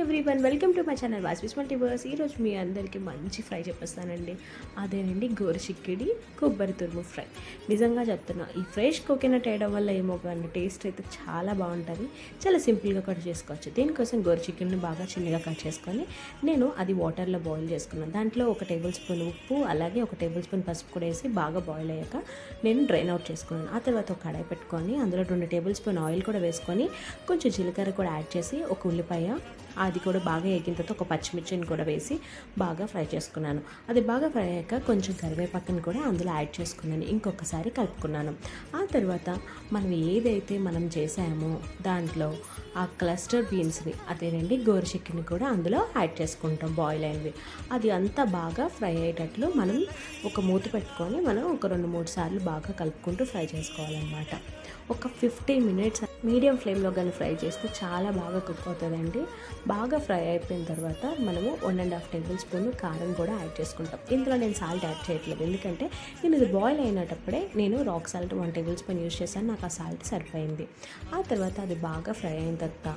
Everyone welcome to my channel వాస్పిస్ multiverse ఈరోజు మీ అందరికీ మంచి ఫ్రై చెప్పేస్తానండి. అదేనండి గోరుచిక్కిడి కొబ్బరి తురుము ఫ్రై. నిజంగా చెప్తున్నా ఈ ఫ్రెష్ కోకోనట్ వేయడం వల్ల ఏమో కానీ టేస్ట్ అయితే చాలా బాగుంటుంది. చాలా సింపుల్గా కట్ చేసుకోవచ్చు. దీనికోసం గోరుచిక్కిడిని బాగా చిన్నగా కట్ చేసుకొని నేను అది వాటర్లో బాయిల్ చేసుకున్నాను. దాంట్లో ఒక టేబుల్ స్పూన్ ఉప్పు అలాగే ఒక టేబుల్ స్పూన్ పసుపు కూడా వేసి బాగా బాయిల్ అయ్యాక నేను డ్రైన్ అవుట్ చేసుకున్నాను. ఆ తర్వాత ఒక కడాయి పెట్టుకొని అందులో రెండు టేబుల్ స్పూన్ ఆయిల్ కూడా వేసుకొని కొంచెం జీలకర్ర కూడా యాడ్ చేసి ఒక ఉల్లిపాయ అది కూడా బాగా ఎగిన తర్వాత ఒక పచ్చిమిర్చిని కూడా వేసి బాగా ఫ్రై చేసుకున్నాను. అది బాగా ఫ్రై అయ్యాక కొంచెం కరివేపాకుని కూడా అందులో యాడ్ చేసుకున్నాను. ఇంకొకసారి కలుపుకున్నాను. ఆ తర్వాత మనం ఏదైతే మనం చేసామో దాంట్లో ఆ క్లస్టర్ బీన్స్ని అదేనండి గోరుచిక్కుని కూడా అందులో యాడ్ చేసుకుంటాం బాయిల్ అయినవి. అది అంతా బాగా ఫ్రై అయ్యేటట్లు మనం ఒక మూత పెట్టుకొని మనం ఒక రెండు మూడు సార్లు బాగా కలుపుకుంటూ ఫ్రై చేసుకోవాలన్నమాట. ఒక ఫిఫ్టీన్ మినిట్స్ మీడియం ఫ్లేమ్లో కానీ ఫ్రై చేస్తే చాలా బాగా కుక్ అవుతుందండి. బాగా ఫ్రై అయిపోయిన తర్వాత మనము one and half tablespoon కారం కూడా యాడ్ చేసుకుంటాం. ఇందులో నేను సాల్ట్ యాడ్ చేయట్లేదు. ఎందుకంటే నేను ఇది బాయిల్ అయినటప్పుడే నేను rock salt one tablespoon use చేశాను. నాకు ఆ సాల్ట్ సరిపోయింది. ఆ తర్వాత అది బాగా ఫ్రై అయిన తర్వాత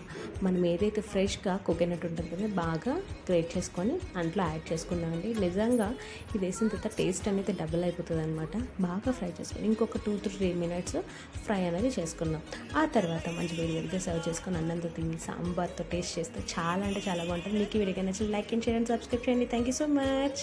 మనం ఏదైతే ఫ్రెష్గా కోకోనట్ ఉంటుందో బాగా గ్రేట్ చేసుకొని దాంట్లో యాడ్ చేసుకున్నామండి నిజంగా ఇది వేసిన తర్వాత టేస్ట్ అనేది డబుల్ అయిపోతుంది అనమాట బాగా ఫ్రై చేసుకొని ఇంకొక టూ త్రీ మినిట్స్ ఫ్రై అనేది చేసుకున్నాం ఆ తర్వాత మంచి వేడి వేడిగా సర్వ్ చేసుకొని అన్నంతో తిని సాంబార్తో టేస్ట్ చేస్తే చాలా అంటే చాలా బాగుంటుంది. మీకు ఈ video like and share and subscribe చేయండి. Thank you so much